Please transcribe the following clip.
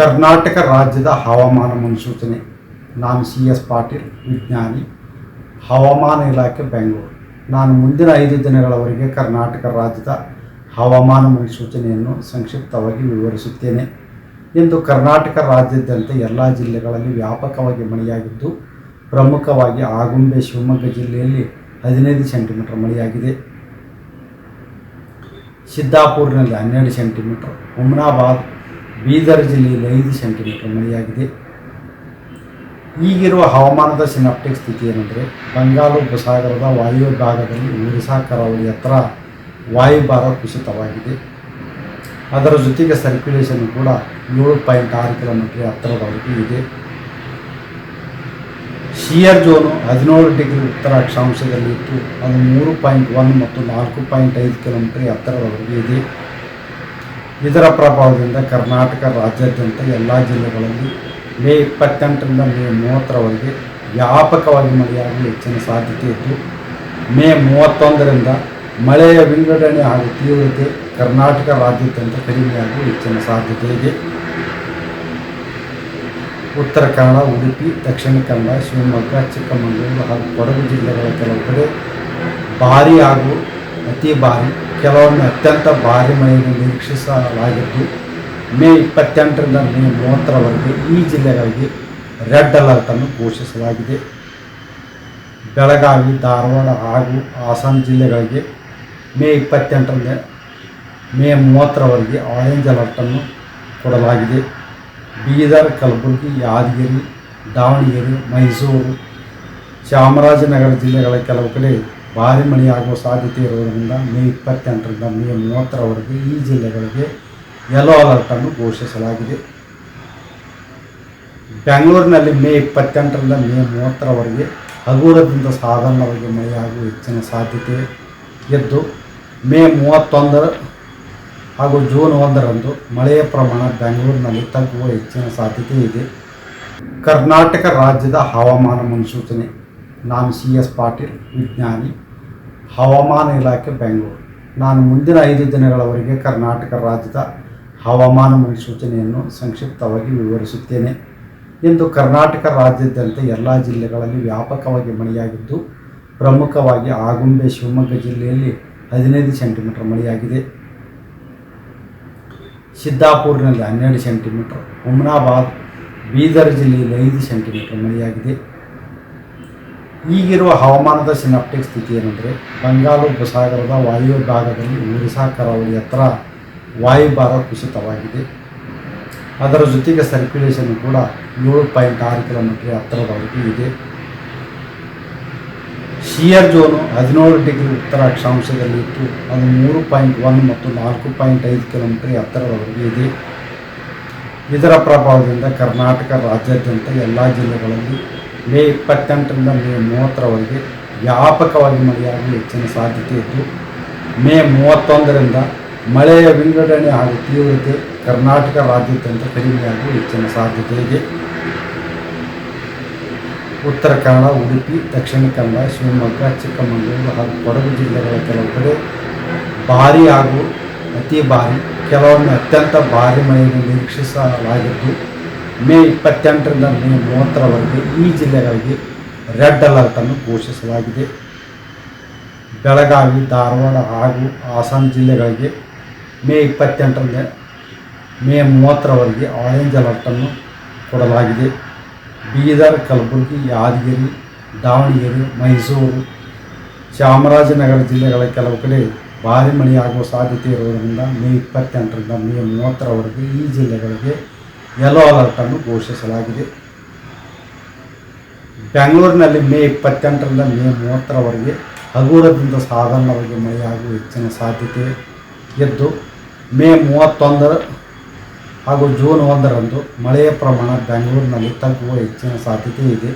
ಕರ್ನಾಟಕ ರಾಜ್ಯದ ಹವಾಮಾನ ಮುನ್ಸೂಚನೆ. ನಾನು ಸಿ ಎಸ್ ಪಾಟೀಲ್, ವಿಜ್ಞಾನಿ, ಹವಾಮಾನ ಇಲಾಖೆ, ಬೆಂಗಳೂರು. ನಾನು ಮುಂದಿನ ಐದು ದಿನಗಳವರೆಗೆ ಕರ್ನಾಟಕ ರಾಜ್ಯದ ಹವಾಮಾನ ಮುನ್ಸೂಚನೆಯನ್ನು ಸಂಕ್ಷಿಪ್ತವಾಗಿ ವಿವರಿಸುತ್ತೇನೆ. ಇಂದು ಕರ್ನಾಟಕ ರಾಜ್ಯಾದ್ಯಂತ ಎಲ್ಲ ಜಿಲ್ಲೆಗಳಲ್ಲಿ ವ್ಯಾಪಕವಾಗಿ ಮಳೆಯಾಗಿದ್ದು, ಪ್ರಮುಖವಾಗಿ ಆಗುಂಬೆ, ಶಿವಮೊಗ್ಗ ಜಿಲ್ಲೆಯಲ್ಲಿ ಹದಿನೈದು ಸೆಂಟಿಮೀಟರ್ ಮಳೆಯಾಗಿದೆ. ಸಿದ್ದಾಪುರ್ನಲ್ಲಿ ಹನ್ನೆರಡು ಸೆಂಟಿಮೀಟರ್, ಹುಮ್ನಾಬಾದ್ ಬೀದರ್ ಜಿಲ್ಲೆಯಲ್ಲಿ ಐದು ಸೆಂಟಿಮೀಟರ್ ಮಳೆಯಾಗಿದೆ. ಈಗಿರುವ ಹವಾಮಾನದ ಸಿನಾಪ್ಟಿಕ್ ಸ್ಥಿತಿ ಏನೆಂದರೆ, ಬಂಗಾಳ ಉಪಸಾಗರದ ವಾಯು ಭಾಗದಲ್ಲಿ ಒರಿಸಾ ಕರಾವಳಿ ಹತ್ರ ವಾಯುಭಾರ ಕುಸಿತವಾಗಿದೆ. ಅದರ ಜೊತೆಗೆ ಸರ್ಕ್ಯುಲೇಷನ್ ಕೂಡ ಏಳು ಪಾಯಿಂಟ್ ಆರು ಕಿಲೋಮೀಟರ್ ಹತ್ತಿರದವರೆಗೂ ಇದೆ. ಶಿಯರ್ ಜೋನು ಹದಿನೇಳು ಡಿಗ್ರಿ ಉತ್ತರ ಅಕ್ಷಾಂಶದಲ್ಲಿ ಇತ್ತು ಅದು ಮೂರು ಪಾಯಿಂಟ್ ಒನ್ ಮತ್ತು ನಾಲ್ಕು ಪಾಯಿಂಟ್ ಐದು ಕಿಲೋಮೀಟರ್ ಎತ್ತರದವರೆಗೆ ಇದೆ. ಇದರ ಪ್ರಭಾವದಿಂದ ಕರ್ನಾಟಕ ರಾಜ್ಯಾದ್ಯಂತ ಎಲ್ಲ ಜಿಲ್ಲೆಗಳಲ್ಲಿ ಮೇ ಇಪ್ಪತ್ತೆಂಟರಿಂದ ಮೇ ಮೂವತ್ತರವರೆಗೆ ವ್ಯಾಪಕವಾಗಿ ಮಳೆಯಾಗಲು ಹೆಚ್ಚಿನ ಸಾಧ್ಯತೆ ಇದ್ದು, ಮೇ ಮೂವತ್ತೊಂದರಿಂದ ಮಳೆಯ ವಿಂಗಡಣೆ ಹಾಗೂ ತೀವ್ರತೆ ಕರ್ನಾಟಕ ರಾಜ್ಯಾದ್ಯಂತ ಕಡಿಮೆಯಾಗುವ ಹೆಚ್ಚಿನ ಸಾಧ್ಯತೆ ಇದೆ. ಉತ್ತರ ಕನ್ನಡ, ಉಡುಪಿ, ದಕ್ಷಿಣ ಕನ್ನಡ, ಶಿವಮೊಗ್ಗ, ಚಿಕ್ಕಮಗಳೂರು ಹಾಗೂ ಕೊಡಗು ಜಿಲ್ಲೆಗಳ ಕೆಲವು ಕಡೆ ಭಾರೀ ಹಾಗೂ ಅತಿ ಭಾರಿ ಕೆಲವೊಮ್ಮೆ ಅತ್ಯಂತ ಭಾರಿ ಮಳೆಯನ್ನು ನಿರೀಕ್ಷಿಸಲಾಗಿದ್ದು, ಮೇ ಇಪ್ಪತ್ತೆಂಟರಿಂದ ಮೇ ಮೂವತ್ತರವರೆಗೆ ಈ ಜಿಲ್ಲೆಗಳಿಗೆ ರೆಡ್ ಅಲರ್ಟನ್ನು ಘೋಷಿಸಲಾಗಿದೆ. ಬೆಳಗಾವಿ, ಧಾರವಾಡ ಹಾಗೂ ಹಾಸನ ಜಿಲ್ಲೆಗಳಿಗೆ ಮೇ ಇಪ್ಪತ್ತೆಂಟರಿಂದ ಮೇ ಮೂವತ್ತರವರೆಗೆ ಆರೆಂಜ್ ಅಲರ್ಟನ್ನು ಕೊಡಲಾಗಿದೆ. ಬೀದರ್, ಕಲಬುರಗಿ, ಯಾದಗಿರಿ, ದಾವಣಗೆರೆ, ಮೈಸೂರು, ಚಾಮರಾಜನಗರ ಜಿಲ್ಲೆಗಳ ಕೆಲವು ಕಡೆ ಭಾರಿ ಮಳೆಯಾಗುವ ಸಾಧ್ಯತೆ ಇರುವುದರಿಂದ ಮೇ ಇಪ್ಪತ್ತೆಂಟರಿಂದ ಮೇ ಮೂವತ್ತರವರೆಗೆ ಈ ಜಿಲ್ಲೆಗಳಿಗೆ ಯೆಲ್ಲೋ ಅಲರ್ಟನ್ನು ಘೋಷಿಸಲಾಗಿದೆ. ಬೆಂಗಳೂರಿನಲ್ಲಿ ಮೇ ಇಪ್ಪತ್ತೆಂಟರಿಂದ ಮೇ ಮೂವತ್ತರವರೆಗೆ ಹಗುರದಿಂದ ಸಾಧಾರಣವಾಗಿ ಮಳೆಯಾಗುವ ಹೆಚ್ಚಿನ ಸಾಧ್ಯತೆ ಇದ್ದು ಮೇ ಮೂವತ್ತೊಂದರ ಹಾಗೂ ಜೂನ್ ಒಂದರಂದು ಮಳೆಯ ಪ್ರಮಾಣ ಬೆಂಗಳೂರಿನಲ್ಲಿ ತಗ್ಗುವ ಹೆಚ್ಚಿನ ಸಾಧ್ಯತೆ ಇದೆ. ಕರ್ನಾಟಕ ರಾಜ್ಯದ ಹವಾಮಾನ ಮುನ್ಸೂಚನೆ. ನಾನು ಸಿ ಎಸ್ ಪಾಟೀಲ್, ವಿಜ್ಞಾನಿ, ಹವಾಮಾನ ಇಲಾಖೆ, ಬೆಂಗಳೂರು. ನಾನು ಮುಂದಿನ ಐದು ದಿನಗಳವರೆಗೆ ಕರ್ನಾಟಕ ರಾಜ್ಯದ ಹವಾಮಾನ ಮುನ್ಸೂಚನೆಯನ್ನು ಸಂಕ್ಷಿಪ್ತವಾಗಿ ವಿವರಿಸುತ್ತೇನೆ. ಇಂದು ಕರ್ನಾಟಕ ರಾಜ್ಯಾದ್ಯಂತ ಎಲ್ಲ ಜಿಲ್ಲೆಗಳಲ್ಲಿ ವ್ಯಾಪಕವಾಗಿ ಮಳೆಯಾಗಿದ್ದು, ಪ್ರಮುಖವಾಗಿ ಆಗುಂಬೆ, ಶಿವಮೊಗ್ಗ ಜಿಲ್ಲೆಯಲ್ಲಿ ಹದಿನೈದು ಸೆಂಟಿಮೀಟರ್ ಮಳೆಯಾಗಿದೆ. ಸಿದ್ದಾಪುರ್ನಲ್ಲಿ ಹನ್ನೆರಡು ಸೆಂಟಿಮೀಟರ್, ಹುಮ್ನಾಬಾದ್, ಬೀದರ್ ಜಿಲ್ಲೆಯಲ್ಲಿ ಐದು ಸೆಂಟಿಮೀಟರ್ ಮಳೆಯಾಗಿದೆ. ಈಗಿರುವ ಹವಾಮಾನದ ಸಿನಾಪ್ಟಿಕ್ ಸ್ಥಿತಿ ಏನಂದರೆ, ಬಂಗಾಳ ಉಪಸಾಗರದ ವಾಯು ಭಾಗದಲ್ಲಿ ಒರಿಸಾ ಕರಾವಳಿ ಹತ್ರ ವಾಯುಭಾರ ಕುಸಿತವಾಗಿದೆ. ಅದರ ಜೊತೆಗೆ ಸರ್ಕ್ಯುಲೇಷನ್ ಕೂಡ ಏಳು ಪಾಯಿಂಟ್ ಆರು ಕಿಲೋಮೀಟರ್ ಹತ್ತಿರದವರೆಗೂ ಇದೆ. ಶಿಯರ್ ಜೋನು ಹದಿನೇಳು ಡಿಗ್ರಿ ಉತ್ತರ ಅಕ್ಷಾಂಶದಲ್ಲಿ ಇತ್ತು. ಅದು ಮೂರು ಪಾಯಿಂಟ್ ಒನ್ ಮತ್ತು ನಾಲ್ಕು ಪಾಯಿಂಟ್ ಐದು ಕಿಲೋಮೀಟರ್ ಎತ್ತರದವರೆಗೆ ಇದೆ. ಇದರ ಪ್ರಭಾವದಿಂದ ಕರ್ನಾಟಕ ರಾಜ್ಯಾದ್ಯಂತ ಎಲ್ಲ ಜಿಲ್ಲೆಗಳಲ್ಲಿ ಮೇ ಇಪ್ಪತ್ತೆಂಟರಿಂದ ಮೇ ಮೂವತ್ತರವರೆಗೆ ವ್ಯಾಪಕವಾಗಿ ಮಳೆಯಾಗಲು ಹೆಚ್ಚಿನ ಸಾಧ್ಯತೆ ಇದ್ದು, ಮೇ ಮೂವತ್ತೊಂದರಿಂದ ಮಳೆಯ ವಿಂಗಡಣೆ ಹಾಗೂ ತೀವ್ರತೆ ಕರ್ನಾಟಕ ರಾಜ್ಯಾದ್ಯಂತ ಕಡಿಮೆಯಾಗುವ ಹೆಚ್ಚಿನ ಸಾಧ್ಯತೆ ಇದೆ. ಉತ್ತರ ಕನ್ನಡ, ಉಡುಪಿ, ದಕ್ಷಿಣ ಕನ್ನಡ, ಶಿವಮೊಗ್ಗ, ಚಿಕ್ಕಮಗಳೂರು ಹಾಗೂ ಕೊಡಗು ಜಿಲ್ಲೆಗಳ ಕೆಲವು ಕಡೆ ಭಾರಿ ಹಾಗೂ ಅತಿ ಭಾರಿ, ಕೆಲವೊಮ್ಮೆ ಅತ್ಯಂತ ಭಾರಿ ಮಳೆಯನ್ನು ನಿರೀಕ್ಷಿಸಲಾಗಿದ್ದು ಮೇ ಇಪ್ಪತ್ತೆಂಟರಿಂದ ಮೇ ಮೂವತ್ತರವರೆಗೆ ಈ ಜಿಲ್ಲೆಗಳಿಗೆ ರೆಡ್ ಅಲರ್ಟನ್ನು ಘೋಷಿಸಲಾಗಿದೆ. ಬೆಳಗಾವಿ, ಧಾರವಾಡ ಹಾಗೂ ಹಾಸನ ಜಿಲ್ಲೆಗಳಿಗೆ ಮೇ ಇಪ್ಪತ್ತೆಂಟರಿಂದ ಮೇ ಮೂವತ್ತರವರೆಗೆ ಆರೆಂಜ್ ಅಲರ್ಟನ್ನು ಕೊಡಲಾಗಿದೆ. ಬೀದರ್, ಕಲಬುರಗಿ, ಯಾದಗಿರಿ, ದಾವಣಗೆರೆ, ಮೈಸೂರು, ಚಾಮರಾಜನಗರ ಜಿಲ್ಲೆಗಳ ಕೆಲವು ಕಡೆ ಭಾರಿ ಮಳೆಯಾಗುವ ಸಾಧ್ಯತೆ ಇರುವುದರಿಂದ ಮೇ ಇಪ್ಪತ್ತೆಂಟರಿಂದ ಮೇ ಮೂವತ್ತರವರೆಗೆ ಈ ಜಿಲ್ಲೆಗಳಿಗೆ ಯೆಲ್ಲೋ ಅಲರ್ಟನ್ನು ಘೋಷಿಸಲಾಗಿದೆ. ಬೆಂಗಳೂರಿನಲ್ಲಿ ಮೇ ಇಪ್ಪತ್ತೆಂಟರಿಂದ ಮೇ ಮೂವತ್ತರವರೆಗೆ ಹಗುರದಿಂದ ಸಾಧಾರಣವಾಗಿ ಮಳೆಯಾಗುವ ಹೆಚ್ಚಿನ ಸಾಧ್ಯತೆ ಇದ್ದು ಮೇ ಮೂವತ್ತೊಂದರ ಹಾಗೂ ಜೂನ್ ಒಂದರಂದು ಮಳೆಯ ಪ್ರಮಾಣ ಬೆಂಗಳೂರಿನಲ್ಲಿ ತಗ್ಗುವ ಹೆಚ್ಚಿನ ಸಾಧ್ಯತೆ ಇದೆ.